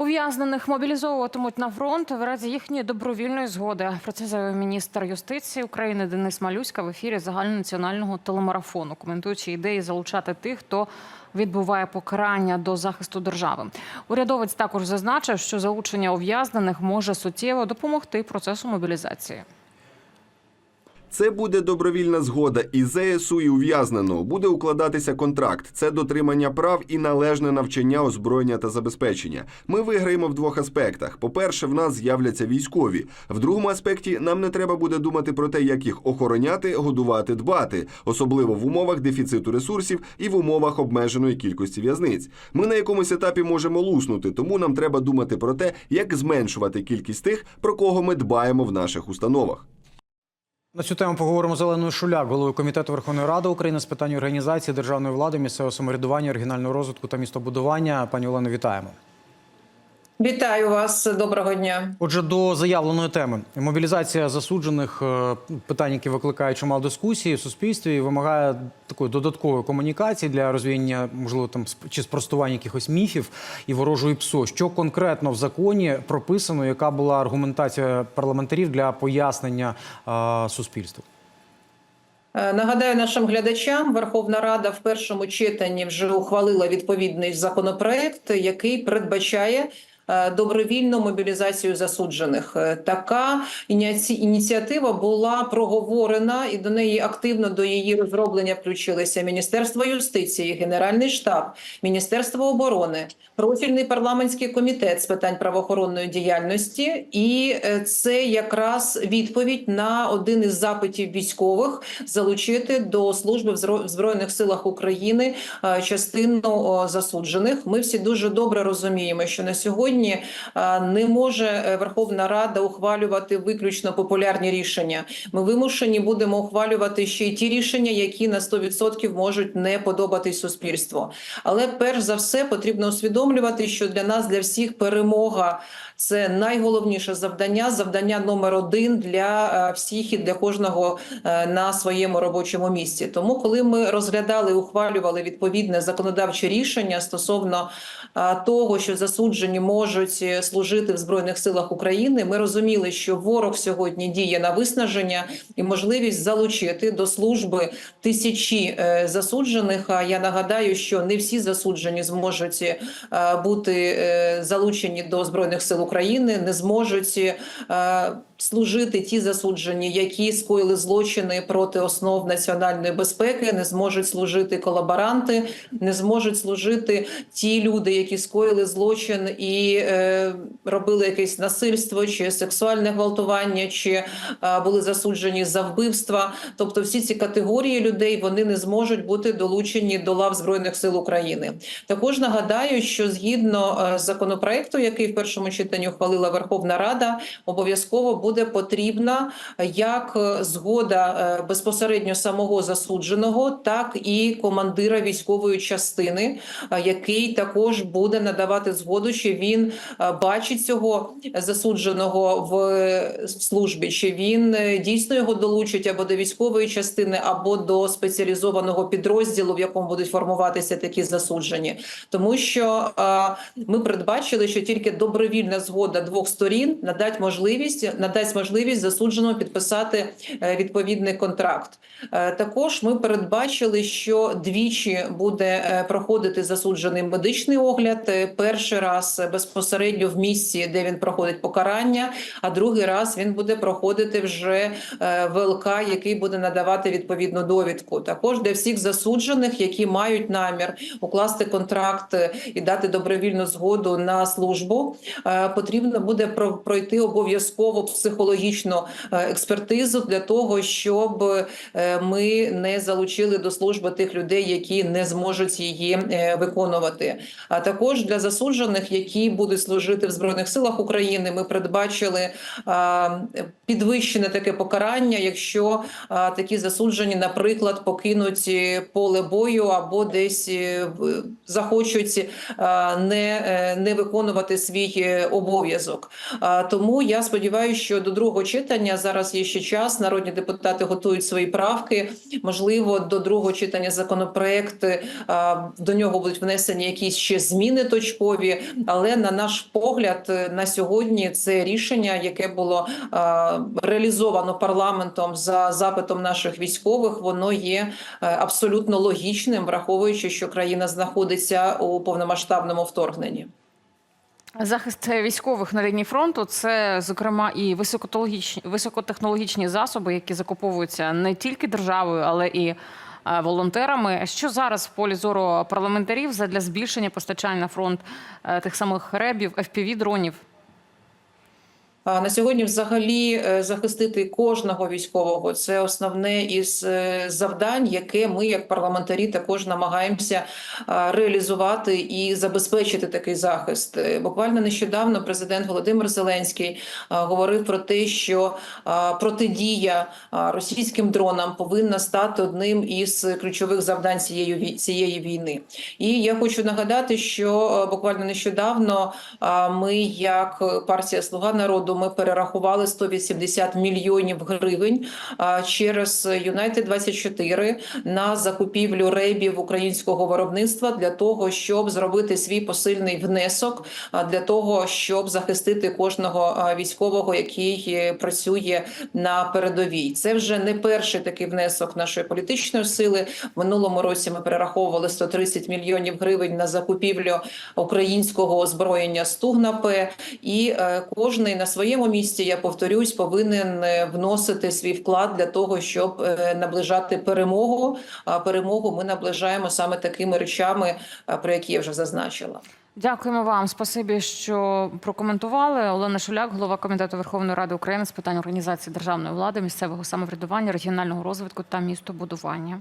Ув'язнених мобілізовуватимуть на фронт в разі їхньої добровільної згоди. Про це заявив міністр юстиції України Денис Малюська в ефірі загальнонаціонального телемарафону, коментуючи ідеї залучати тих, хто відбуває покарання до захисту держави. Урядовець також зазначив, що залучення ув'язнених може суттєво допомогти процесу мобілізації. Це буде добровільна згода і ЗСУ і ув'язненого. Буде укладатися контракт. Це дотримання прав і належне навчання, озброєння та забезпечення. Ми виграємо в двох аспектах. По-перше, в нас з'являться військові. В другому аспекті нам не треба буде думати про те, як їх охороняти, годувати, дбати, особливо в умовах дефіциту ресурсів і в умовах обмеженої кількості в'язниць. Ми на якомусь етапі можемо луснути, тому нам треба думати про те, як зменшувати кількість тих, про кого ми дбаємо в наших установах. На цю тему поговоримо з Оленою Шуляк, головою комітету Верховної Ради України з питань організації державної влади, місцевого самоврядування, оригінального розвитку та містобудування. Пані Олено, вітаємо. Вітаю вас, доброго дня. Отже, до заявленої теми мобілізація засуджених е, питань, які викликають чимало дискусії в суспільстві, вимагає такої додаткової комунікації для розвіяння, можливо, там чи спростування якихось міфів і ворожої ПСО. Що конкретно в законі прописано, яка була аргументація парламентарів для пояснення е, суспільству? Е, Нагадаю нашим глядачам, Верховна Рада в першому читанні вже ухвалила відповідний законопроект, який передбачає. Е, Добровільну мобілізацію засуджених Е, така ініці- ініціатива була проговорена, і до неї активно до її розроблення включилися Міністерство юстиції, Генеральний штаб, Міністерство оборони, профільний парламентський комітет з питань правоохоронної діяльності, і е, це якраз відповідь на один із запитів військових залучити до служби в збройних силах України частину засуджених. Ми всі дуже добре розуміємо, що на сьогодні е, не може е, Верховна Рада ухвалювати виключно популярні рішення. Ми вимушені будемо ухвалювати ще й ті рішення, які на 100% можуть не подобатись суспільству. Але перш за все потрібно усвідомлювати, що для нас, для всіх, перемога це найголовніше завдання, завдання номер один для е, всіх і для кожного е, на своєму робочому місці. Тому, коли ми розглядали ухвалювали відповідне законодавче рішення стосовно е, того, що засуджені можуть служити в збройних силах України, ми розуміли, що ворог сьогодні діє на виснаження і можливість залучити до служби тисячі засуджених. А я нагадаю, що не всі засуджені зможуть бути залучені до збройних сил України, не зможуть е, служити ті засуджені, які скоїли злочини проти основ національної безпеки, не зможуть служити колаборанти, не зможуть служити ті люди, які скоїли злочин і е, робили якесь насильство чи сексуальне гвалтування, чи е, були засуджені за вбивства. Тобто, всі ці категорії людей вони не зможуть бути долучені до лав збройних сил України. Також нагадаю, що згідно законопроекту, який в першому читанні ухвалила Верховна Рада, обов'язково буде потрібна як е, згода е, безпосередньо самого засудженого, так і командира військової частини, е, який також буде надавати згоду, що він бачить цього засудженого в службі, чи він дійсно його долучить або до військової частини, або до спеціалізованого підрозділу, в якому будуть формуватися такі засуджені, тому що ми передбачили, що тільки добровільна згода двох сторін надасть можливість надасть можливість засудженому підписати е, відповідний контракт. Е, Також ми передбачили, що двічі буде е, проходити засуджений медичний огляд. Перший раз безпосередньо в місці, де він проходить покарання, а другий раз він буде проходити вже ВЛК, який буде надавати відповідну довідку. Також для всіх засуджених, які мають намір укласти контракт і дати добровільну згоду на службу, потрібно буде про- пройти обов'язково психологічну е, експертизу для того, щоб е, ми не залучили до служби тих людей, які не зможуть її е, виконувати. А також для засуджених, які будуть служити в збройних силах України, ми передбачили підвищене таке покарання, якщо такі засуджені, наприклад, покинуть поле бою або десь захочуть не, не виконувати свій е, обов'язок. Тому я сподіваюся, що до другого читання зараз є ще час. Народні депутати готують свої правки. Можливо, до другого читання законопроект е, до нього будуть внесені якісь ще зміни точкові. Але на наш погляд, на сьогодні це рішення, яке було реалізовано парламентом за запитом наших військових, воно є е, абсолютно логічним, враховуючи, що країна знаходиться у повномасштабному вторгненні. Захист військових на лінії фронту це, зокрема, і високотехнологічні, високотехнологічні засоби, які закуповуються не тільки державою, але і е, волонтерами. Що зараз в полі зору парламентарів задля збільшення постачання на фронт е, тих самих ребів, fpv дронів? На сьогодні, взагалі, е, захистити кожного військового це основне із е, завдань, яке ми, як парламентарі, також намагаємося реалізувати і забезпечити такий захист. Е, Буквально нещодавно президент Володимир Зеленський говорив про те, що протидія російським дронам повинна стати одним із ключових завдань цієї війни. І я хочу нагадати, що е, буквально нещодавно ми, як партія Слуга народу, ми перерахували 180 мільйонів гривень через Юнайтед 24 на закупівлю рейбів українського виробництва для того, щоб зробити свій посильний внесок для того, щоб захистити кожного військового, який е, працює на передовій. Це вже не перший такий внесок нашої політичної сили. В минулому році ми перераховували 130 мільйонів гривень на закупівлю українського озброєння Стугна П. І е, кожний на своєму місці, я повторюсь, повинен е, вносити свій вклад для того, щоб е, наближати перемогу. А перемогу ми наближаємо саме такими речами, е, про які я вже зазначила. Дякуємо вам. Спасибі, що прокоментували. Олена Шуляк, голова комітету Верховної Ради України з питань організації державної влади, місцевого самоврядування, регіонального розвитку та містобудування.